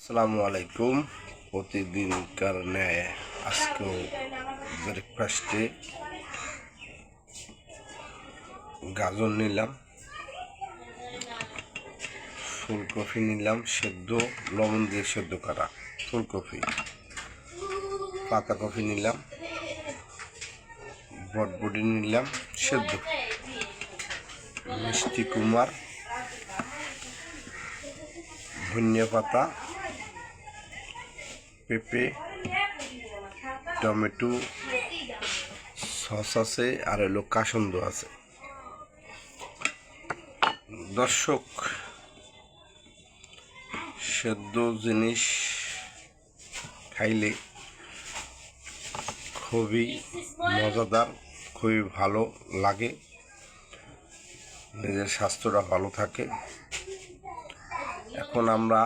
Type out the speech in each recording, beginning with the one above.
আসসালামু আলাইকুম। প্রতিদিনকার ন্যায় আজকেও ব্রেকফাস্টে গাজর নিলাম, ফুলকপি নিলাম, সেদ্ধ, লবণ দিয়ে সেদ্ধ করা ফুলকপি। পাতাকপি নিলাম, বটবডি নিলাম, সেদ্ধ। মিষ্টি কুমার, ধনিয়া পাতা পেঁপে, টমেটো, সস আছে, আর হলো কাসন্দ আছে। দর্শক, সেদ্ধ জিনিস খাইলে খুবই মজাদার, খুবই ভালো লাগে। নিজের স্বাস্থ্যটা ভালো থাকে। এখন আমরা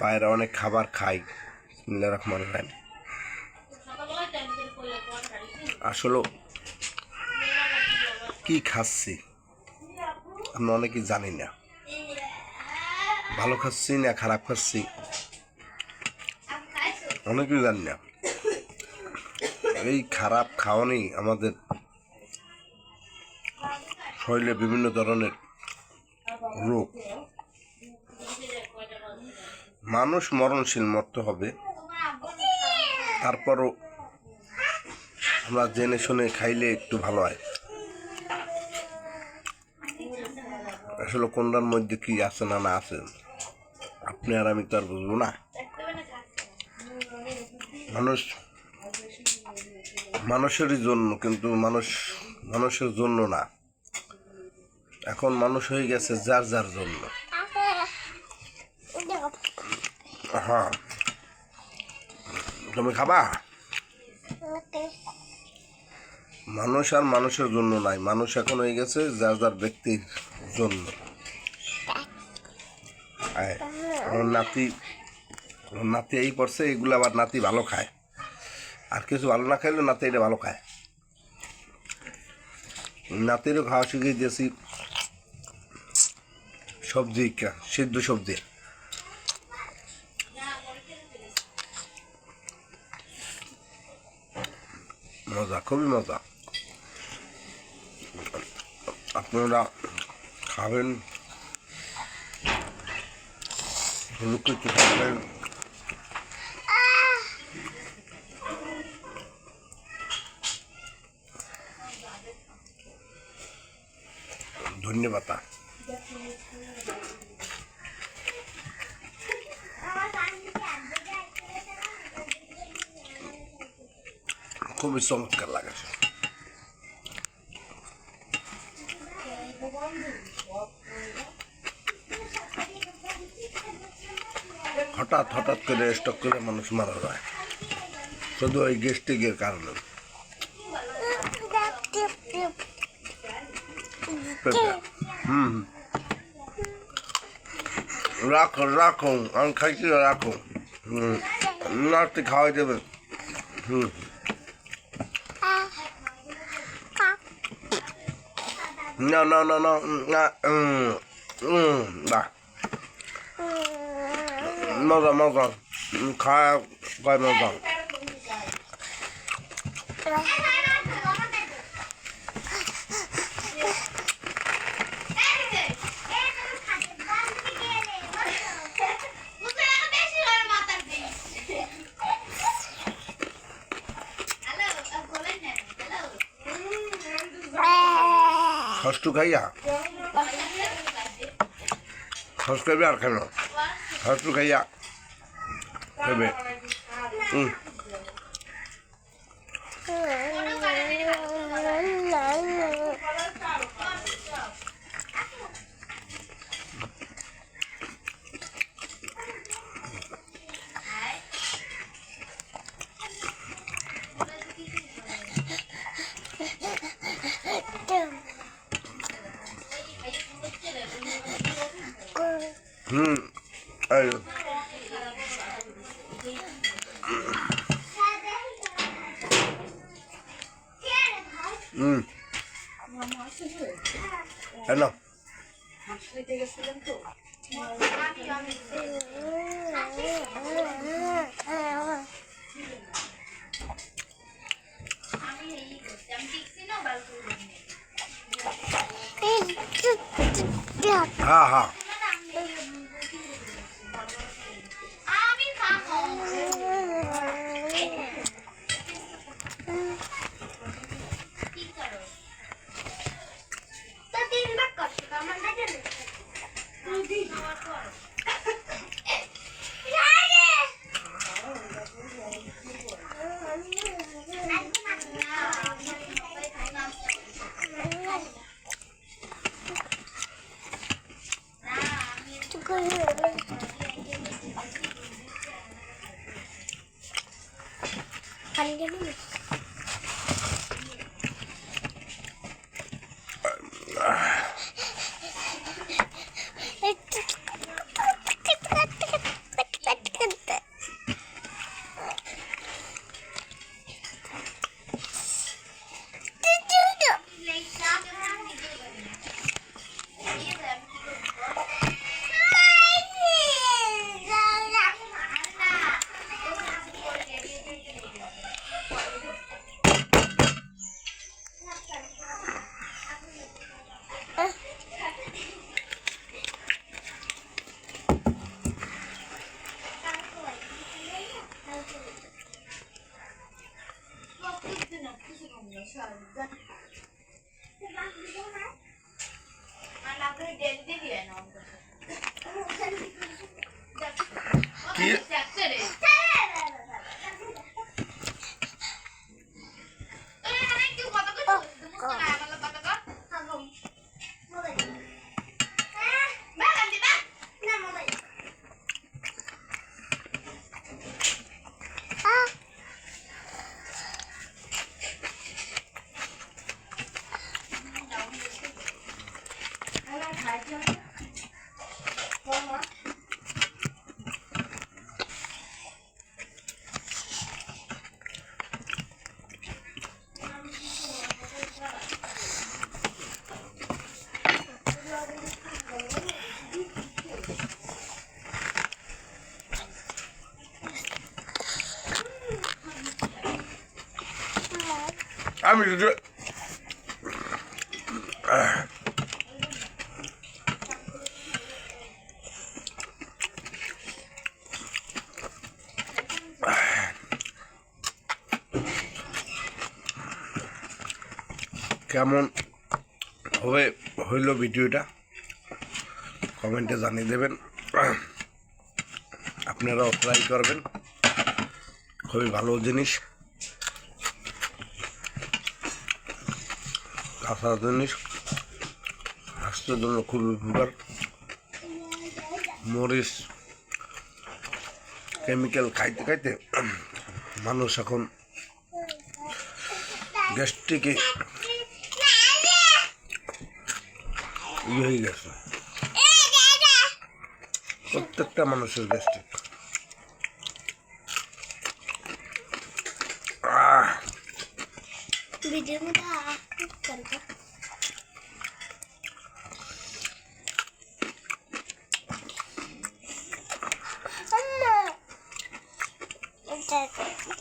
বাইরে অনেক খাবার খাই। বিসমিল্লাহির রহমানির রহিম। আসলে কি খাচ্ছি? আমরা অনেকেই জানি না। ভালো খাচ্ছি না, খারাপ খাচ্ছি? অনেকেই জানি না। এই খারাপ খাওয়ানি আমাদের শরীরে বিভিন্ন ধরনের রোগ। মানুষ মরণশীল মরতে হবে। তারপরও আমরা জেনে শুনে খাইলে একটু ভালো হয়। আসলে কোনটার মধ্যে কি আছে না না আছে, আপনি আর আমি তো আর বুঝব না। মানুষ, মানুষেরই জন্য, কিন্তু মানুষ, মানুষের জন্য না। এখন মানুষ হয়ে গেছে যার যার জন্য। হ্যাঁ তুমি খাবা মানুষ আর মানুষের জন্য নাই। মানুষ এখন হয়ে গেছে যার যার ব্যক্তির জন্য। আয়, ওর নাতি ওর নাতি এই পড়ছে এগুলো আবার নাতি ভালো খায়। আর কিছু ভালো না খাইলে নাতি এটা ভালো খায়। নাতিরও খাওয়া শিখিয়ে দিয়েছি। সবজি সিদ্ধ সবজি। মজা খুবই মজা। আপনারা খাবেন হলুদ কিছু খাবেন ধন্যবাদ। খুবই চমৎকার লাগে হঠাৎ হঠাৎ করে স্টক করে মানুষ মারা যায়। শুধু ওই গেস্টিকের কারণে। রাখো রাখো, আমি খাইছি, রাখো। নাতি খাওয়াই দেবেন হুম। No, no, no, no, না mm, mm, না মজা মজা উম, খায় খায় ষষ্ঠ খাইয়া? ষষ্ঠ খাইবে আর খাইব ষষ্ঠ খাইয়া খাবে হুম হুম হ্যালো হ্যাঁ হ্যাঁ আমি কেমন হবে হইল ভিডিওটা? কমেন্টে জানিয়ে দেবেন। আপনারাও ট্রাই করবেন। খুবই ভালো জিনিস। কাঁচা জিনিস স্বাস্থ্যের জন্য খুবই উপকার। মরিচ কেমিক্যাল খাইতে খাইতে মানুষ এখন গ্যাস্ট্রিকে ইয়ে হয়ে গেছে। প্রত্যেকটা মানুষের গ্যাস্ট্রিক আহ। Okay.